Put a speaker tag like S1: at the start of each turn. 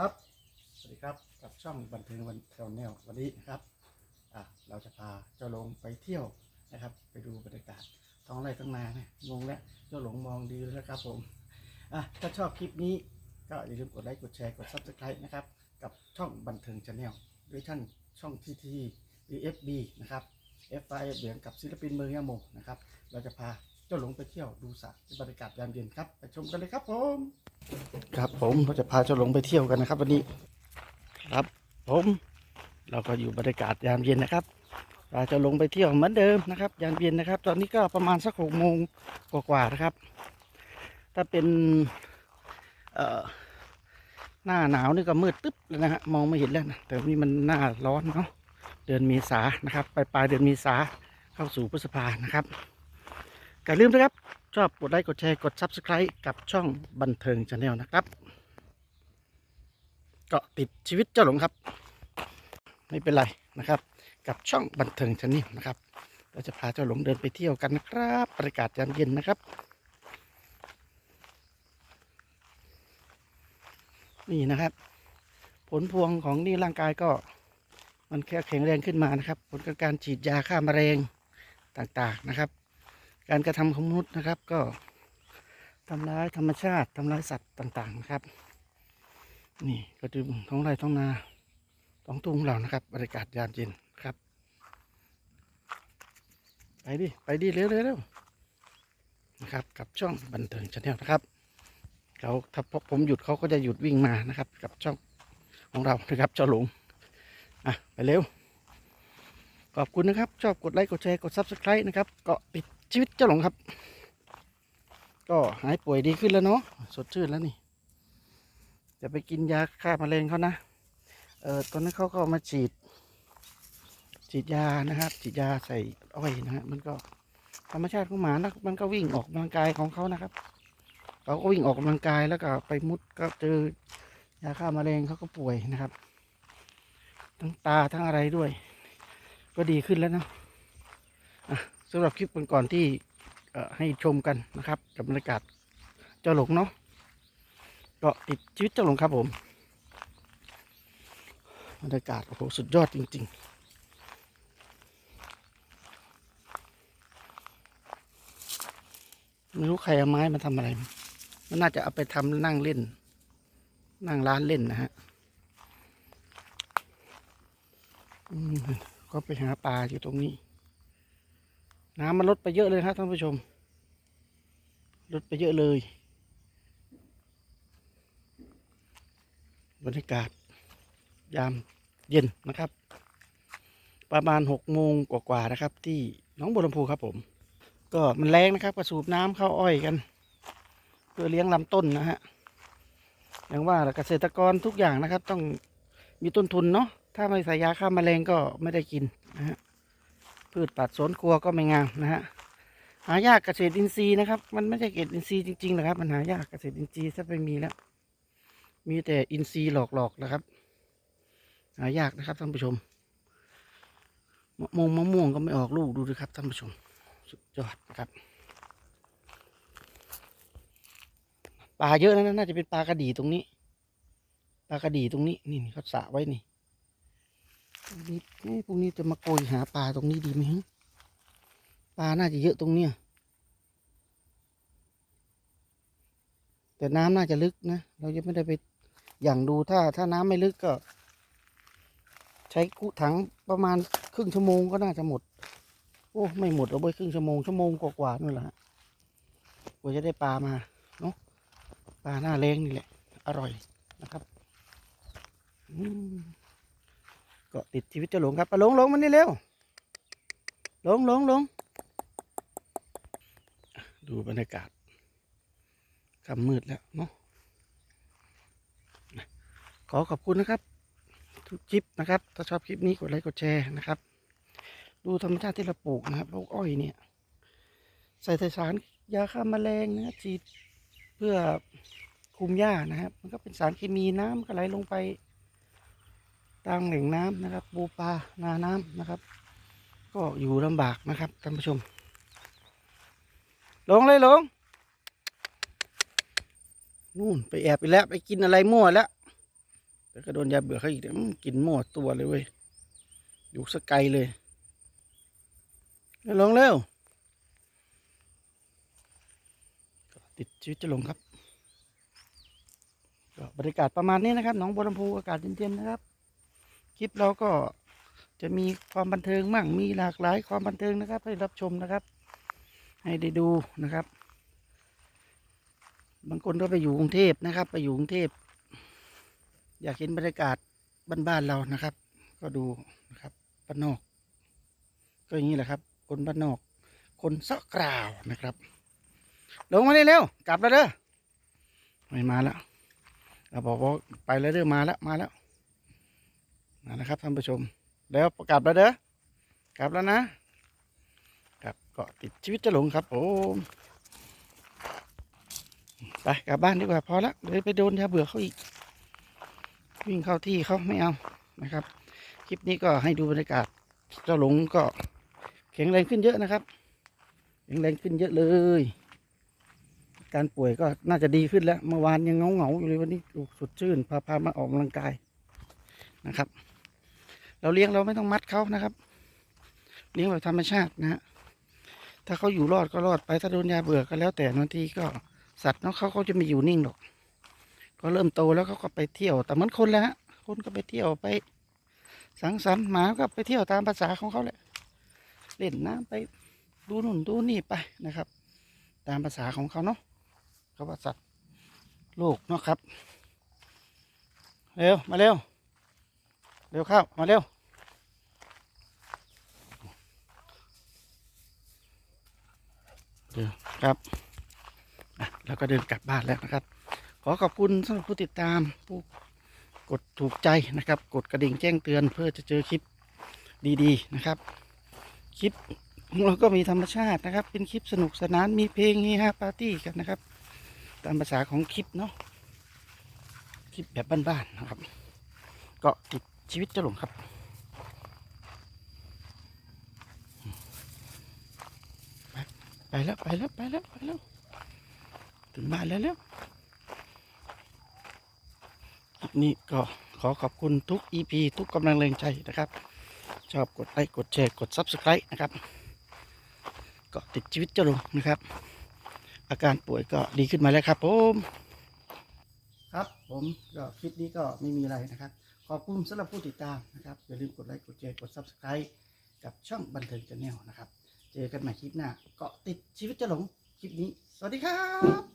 S1: ครับ สวัสดีครับ กับช่องบันเทิงวันแถวแนววันนี้นะครับอะเราจะพาเจ้าหลงไปเที่ยวนะครับ ไปดูบรรยากาศท้องไร่ท้องนาเนี่ยงงแล้วเจ้าหลงมองดีแล้วนะครับผมอะถ้าชอบคลิปนี้ก็อย่าลืมกดไลค์กดแชร์กด subscribe นะครับ กับช่องบันเทิงชาแนลด้วยท่านช่องทีที EFB นะครับ F I เหลืองกับศิลปินเมืองยะโมนะครับ เราจะพา เจ้าหลงไปเที่ยวดูสระบรรยากาศยามเย็นครับไปชมกันเลยครับผมครับผมเราจะพาเจ้าหลงไปเที่ยวกันนะครับ วันนี้ครับผมเราก็อยู่บรรยากาศยามเย็นนะครับเราจะลงไปเที่ยวเหมือนเดิมนะครับ ยามเย็นนะครับ ตอนนี้ก็ประมาณสักหกโมงกว่าๆนะครับ ถ้าเป็นเอ่อหน้าหนาวนี่ก็มืดตึ๊บเลยนะฮะมองไม่เห็นแล้วนะแต่นี่มันหน้าร้อนเนาะเดือนเมษานะครับปลายปลายเดือนเมษาเข้าสู่พฤษภานะครับ อย่าลืมนะครับ ชอบกดไลค์กดแชร์กด Subscribe กับช่องบันเทิงชาแนลนะครับเกาะติดชีวิตเจ้าหลงครับ ไม่เป็นไรนะครับ กับช่องบันเทิงชาแนลนะครับ เราจะพาเจ้าหลงเดินไปเที่ยวกันนะครับบรรยากาศยามเย็นนะครับ นี่นะครับ ผลพวงของนี่ร่างกายก็มันแค่แข็งแรงขึ้นมานะครับ ผลการฉีดยาฆ่าแมลงต่างๆนะครับ การกระทำของมนุษย์นะครับ ก็ทำร้ายธรรมชาติทำร้ายสัตว์ต่างๆนะครับ นี่ก็ดูท้องไร่ท้องนาท้องทุ่งเรานะครับบรรยากาศยามเย็นครับ ไปดิไปดิเร็วเร็วนะครับ กับช่องบันเทิงชาแนลนะครับเขาถ้าผมหยุดเขาก็จะหยุดวิ่งมานะครับ กับช่องของเรานะครับเจ้าหลงอะไปเร็วขอบคุณนะครับ ชอบกดไลค์ กดแชร์ กด subscribe นะครับ เกาะติด ชีวิตเจ้าหลงครับ ก็หายป่วยดีขึ้นแล้วเนาะสดชื่นแล้วนี่จะไปกินยาฆ่าแมลงเขานะเออตอนนั้นเขาก็มาฉีด ฉีดยานะครับ ฉีดยาใส่อ้อยนะฮะมันก็ธรรมชาติของหมานะมันก็วิ่งออกกำลังกายของเขานะครับเขาก็วิ่งออกกำลังกายแล้วก็ไปมุดก็เจอยาฆ่าแมลงเขาก็ป่วยนะครับ ทั้งตาทั้งอะไรด้วย ก็ดีขึ้นแล้วเนะอะ สำหรับคลิปก่อนๆที่ให้ชมกันนะครับ กับบรรยากาศเจ้าหลงเนาะก็ติดชีวิตเจ้าหลงครับผมบรรยากาศโอ้โหสุดยอดจริง ๆไม่รู้ใครเอาไม้มาทำอะไร มันน่าจะเอาไปทำนั่งเล่น นั่งร้านเล่นนะฮะก็ไปหาปลาอยู่ตรงนี้ น้ำมันลดไปเยอะเลยครับท่านผู้ชม ลดไปเยอะเลย บรรยากาศ ยามเย็นนะครับ ประมาณหกโมงกว่าๆนะครับ ที่หน้องบัวลำพูครับผม ก็มันแรงนะครับกระสูบน้ำเข้าอ้อยกัน เพื่อเลี้ยงลำต้นนะฮะอย่างว่าเกษตรกรทุกอย่างนะครับ ต้องมีต้นทุนเนาะถ้าไม่ใส่ยาฆ่าแมลงก็ไม่ได้กินนะฮะ พืชปัดสวนครัวก็ไม่งามนะฮะหายากเกษตรอินทรีย์นะครับ มันไม่ใช่เกษตรอินทรีย์จริงๆนะครับ มันหายากเกษตรอินทรีย์ถ้าไม่มีแล้ว มีแต่อินทรีย์หลอกๆนะครับ หายากนะครับท่านผู้ชมมะม่วงมะม่วงก็ไม่ออกลูกดูดิครับท่านผู้ชม สุดยอดนะครับปลาเยอะนะน่าจะเป็นปลากระดีตรงนี้ ปลากระดีตรงนี้นี่เขาสะไว้นี่ นี้พรุ่งนี้จะมาโกยหาปลาตรงนี้ดีไหมฮะปลาน่าจะเยอะตรงเนี้ยแต่น้ำน่าจะลึกนะ เรายังไม่ได้ไปอย่างดูถ้าถ้าน้ำไม่ลึกก็ ใช้กุถังประมาณครึ่งชั่วโมงก็น่าจะหมด โอ้ไม่หมดเอาไปครึ่งชั่วโมงชั่วโมงกว่าๆนู่นแหละฮะกว่าจะได้ปลามาเนาะปลาหน้าแรงนี่แหละ อร่อยนะครับ อืม ก็ติดชีวิตเจ้าหลงครับปลาหลงหลงมันนี่เร็วหลงหลงหลงดูบรรยากาศค่ำมืดแล้วเนาะขอขอบคุณนะครับ ทุกคลิปนะครับ ถ้าชอบคลิปนี้กดไลค์กดแชร์นะครับ ดูธรรมชาติที่เราปลูกนะครับปลูกอ้อยเนี่ย ใส่สารยาฆ่าแมลงนะฉีดเพื่อคุมหญ้านะครับ มันก็เป็นสารเคมีน้ำก็ไหลลงไป ตามแหล่งน้ำนะครับ ปูปลานาน้ำนะครับ ก็อยู่ลำบากนะครับท่านผู้ชม ลงเลยลงนู่นไปแอบไปแล้วไปกินอะไรมั่วแล้วแต่ก็โดนยาเบื่อเขาอีกเดี๋ยวกินหมดตัวเลยเว้ยอยู่สกไกลเลยเร็วลงเร็วก็ติดชีวิตจะลงครับก็บรรยากาศประมาณนี้นะครับ หนองบัวลำพูอากาศเย็นๆนะครับ คลิปเราก็จะมีความบันเทิงมั่งมีหลากหลายความบันเทิงนะครับ ให้รับชมนะครับ ให้ได้ดูนะครับ บางคนก็ไปอยู่กรุงเทพนะครับ ไปอยู่กรุงเทพอยากเห็นบรรยากาศบ้านๆเรานะครับ ก็ดูนะครับบ้านนอก ก็อย่างนี้แหละครับ คนบ้านนอก คนเสาะกราวนะครับ ลงมาเร็วๆกลับแล้วเด้อไม่มาแล้วเราบอกว่าไปแล้วเด้อมาแล้วมาแล้ว มาแล้วครับท่านผู้ชม แล้วกลับแล้วเด้อกลับแล้วนะครับเก็ติดชีวิตจะหลงครับผมไปกลับบ้านดีกว่าพอละเดี๋ยวไปโดนยาเบื่อเขาอีก วิ่งเข้าที่เขาไม่เอานะครับ คลิปนี้ก็ให้ดูบรรยากาศเจ้าหลงก็แข็งแรงขึ้นเยอะนะครับแข็งแรงขึ้นเยอะเลย การป่วยก็น่าจะดีขึ้นแล้ว เมื่อวานยังเงาเงาอยู่เลยวันนี้สดชื่นพาพามาออกกำลังกายนะครับ เราเลี้ยงเราไม่ต้องมัดเขานะครับ เลี้ยงแบบธรรมชาตินะฮะถ้าเขาอยู่รอดก็รอดไปถ้าโดนยาเบื่อก็แล้วแต่บางทีก็สัตว์เนาะเขาเขาจะไม่อยู่นิ่งหรอก ก็เริ่มโตแล้วเขาก็ไปเที่ยวแต่เหมือนคนและฮะคนก็ไปเที่ยวไป สังสรรค์หมาก็ไปเที่ยวตามภาษาของเขาแหละเล่นน้ำไปดูนู่นดูนี่ไปนะครับ ตามภาษาของเขาเนาะเขาว่าสัตว์โลกเนาะครับเร็วมาเร็วเร็วเข้ามาเร็ว เดี๋ยว ครับแล้วก็เดินกลับบ้านแล้วนะครับ ขอขอบคุณสำหรับผู้ติดตามผู้กดถูกใจนะครับ กดกระดิ่งแจ้งเตือนเพื่อจะเจอคลิปดีๆนะครับ คลิปของเราก็มีธรรมชาตินะครับ เป็นคลิปสนุกสนานมีเพลงเฮฮาปาร์ตี้กันนะครับ ตามภาษาของคลิปเนาะคลิปแบบบ้านๆนะครับ ก็ติดชีวิตเจะหลงครับ ไป ไปแล้วไปแล้วไปแล้วไปแล้วถึงบ้านแล้วแล้วนี้ก็ขอขอบคุณทุก EP ทุกกำลังแรงใจนะครับ ชอบกดไลค์กดแชร์กด Subscribe นะครับก็ติดชีวิตเจ้าลงนะครับ อาการป่วยก็ดีขึ้นมาแล้วครับผมครับผมก็คลิปนี้ก็ไม่มีอะไรนะครับ ขอบคุณสำหรับผู้ติดตามนะครับอย่าลืมกดไลค์กดแชร์กด Subscribe กับช่องบันเทิงชาแนลนะครับ เจอกันใหม่คลิปหน้า เกาะติดชีวิตเจ้าหลง คลิปนี้ สวัสดีครับ